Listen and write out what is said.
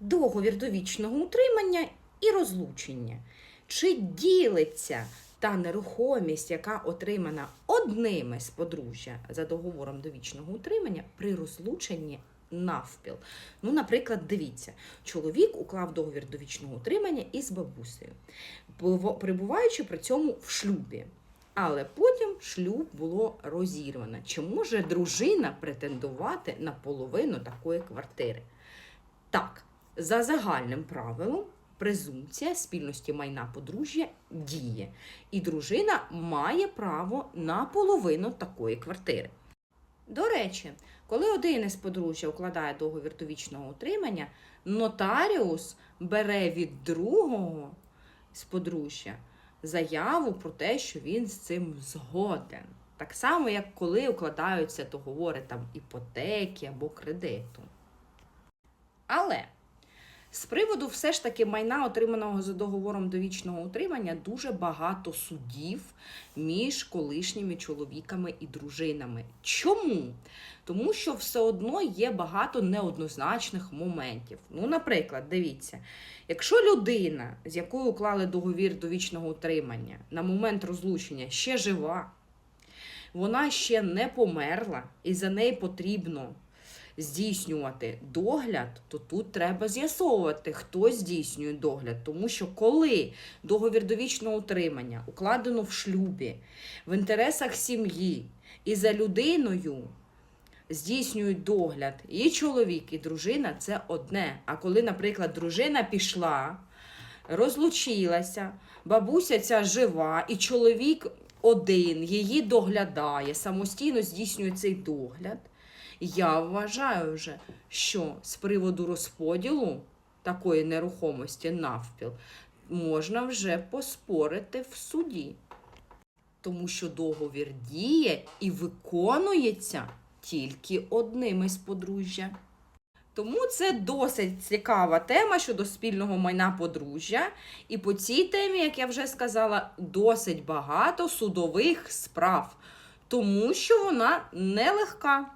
договір довічного утримання і розлучення. Чи ділиться та нерухомість, яка отримана одним із подружжя за договором довічного утримання при розлученні навпіл? Ну, наприклад, дивіться, чоловік уклав договір довічного утримання із бабусею, перебуваючи при цьому в шлюбі. Але потім шлюб було розірвано. Чи може дружина претендувати на половину такої квартири? Так, за загальним правилом, презумпція спільності майна подружжя діє, і дружина має право на половину такої квартири. До речі, коли один із подружжя укладає договір довічного утримання, нотаріус бере від другого з подружжя заяву про те, що він з цим згоден. Так само, як коли укладаються договори там іпотеки або кредиту. Але з приводу все ж таки майна, отриманого за договором довічного утримання, дуже багато судів між колишніми чоловіками і дружинами. Чому? Тому що все одно є багато неоднозначних моментів. Ну, наприклад, дивіться, якщо людина, з якою уклали договір довічного утримання, на момент розлучення ще жива, вона ще не померла, і за неї потрібно здійснювати догляд, то тут треба з'ясовувати, хто здійснює догляд. Тому що коли договір довічного утримання укладено в шлюбі, в інтересах сім'ї і за людиною здійснюють догляд і чоловік, і дружина це одне. А коли, наприклад, дружина пішла, розлучилася, бабуся ця жива, і чоловік один її доглядає, самостійно здійснює цей догляд. Я вважаю вже, що з приводу розподілу такої нерухомості навпіл можна вже поспорити в суді. Тому що договір діє і виконується тільки одним із подружжя. Тому це досить цікава тема щодо спільного майна подружжя. І по цій темі, як я вже сказала, досить багато судових справ, тому що вона нелегка.